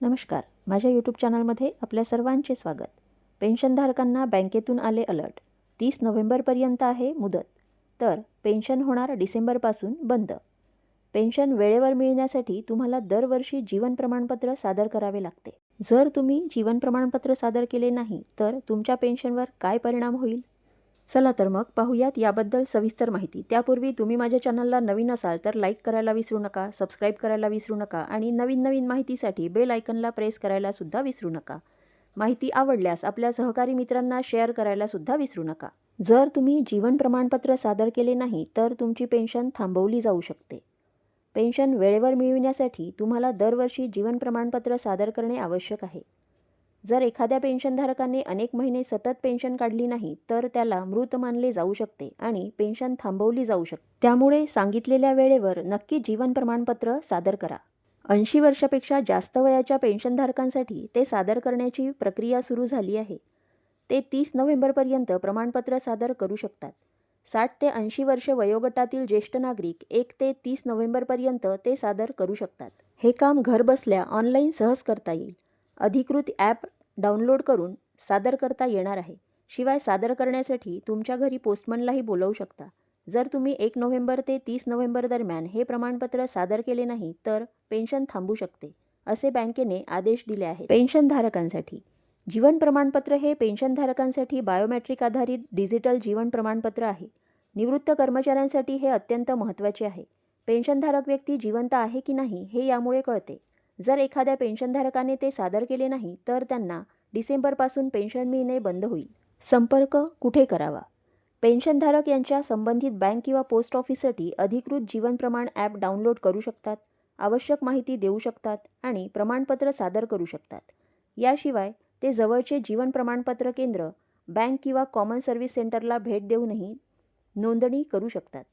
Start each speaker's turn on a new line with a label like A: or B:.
A: नमस्कार. माझ्या यूट्यूब चॅनलमध्ये आपल्या सर्वांचे स्वागत. पेन्शनधारकांना बँकेतून आले अलर्ट तीस नोव्हेंबरपर्यंत आहे मुदत. तर पेन्शन होणार डिसेंबरपासून बंद. पेन्शन वेळेवर मिळण्यासाठी तुम्हाला दरवर्षी जीवन प्रमाणपत्र सादर करावे लागते. जर तुम्ही जीवन प्रमाणपत्र सादर केले नाही तर तुमच्या पेन्शनवर काय परिणाम होईल? चला तर मग पाहूयात याबद्दल सविस्तर माहिती. त्यापूर्वी तुम्ही माझ्या चॅनलला नवीन असाल तर लाईक करायला विसरू नका सबस्क्राईब करायला विसरू नका आणि नवीन नवीन माहितीसाठी बेल आयकनला प्रेस करायला सुद्धा विसरू नका. माहिती आवडल्यास आपल्या सहकारी मित्रांना शेअर करायला सुद्धा विसरू नका. जर तुम्ही जीवन प्रमाणपत्र सादर केले नाही तर तुमची पेन्शन थांबवली जाऊ शकते. पेन्शन वेळेवर मिळविण्यासाठी तुम्हाला दरवर्षी जीवन प्रमाणपत्र सादर करणे आवश्यक आहे. जर एखाद्या पेन्शनधारकाने अनेक महिने सतत पेन्शन काढली नाही तर त्याला मृत मानले जाऊ शकते आणि पेन्शन थांबवली जाऊ शकते त्यामुळे सांगितलेल्या वेळेवर नक्की जीवन प्रमाणपत्र सादर करा. ऐंशी वर्षापेक्षा जास्त वयाच्या पेन्शनधारकांसाठी ते सादर करण्याची प्रक्रिया सुरू झाली आहे. ते तीस नोव्हेंबरपर्यंत प्रमाणपत्र सादर करू शकतात. साठ ते ऐंशी वर्ष वयोगटातील ज्येष्ठ नागरिक एक ते तीस नोव्हेंबरपर्यंत ते सादर करू शकतात. हे काम घरबसल्या ऑनलाईन सहज करता येईल. अधिकृत ॲप डाउनलोड करून सादर करता येणार आहे. शिवाय सादर करण्यासाठी तुमच्या घरी पोस्टमनलाही बोलवू शकता. जर तुम्ही एक नोव्हेंबर ते तीस नोव्हेंबर दरम्यान हे प्रमाणपत्र सादर केले नाही तर पेन्शन थांबू शकते असे बँकेने आदेश दिले आहेत. पेन्शनधारकांसाठी. जीवन प्रमाणपत्र हे पेन्शनधारकांसाठी बायोमॅट्रिक आधारित डिजिटल जीवन प्रमाणपत्र आहे. निवृत्त कर्मचाऱ्यांसाठी हे अत्यंत महत्त्वाचे आहे. पेन्शनधारक व्यक्ती जिवंत आहे की नाही हे यामुळे कळते. जर एखाद्या पेन्शनधारकाने ते सादर केले नाही तर त्यांना डिसेंबरपासून पेन्शन मिळणे बंद होईल. संपर्क कुठे करावा? पेन्शनधारक यांच्या संबंधित बँक किंवा पोस्ट ऑफिससाठी अधिकृत जीवन प्रमाण ॲप डाउनलोड करू शकतात आवश्यक माहिती देऊ शकतात आणि प्रमाणपत्र सादर करू शकतात. याशिवाय ते जवळचे जीवन प्रमाणपत्र केंद्र बँक किंवा कॉमन सर्व्हिस सेंटरला भेट देऊनही नोंदणी करू शकतात.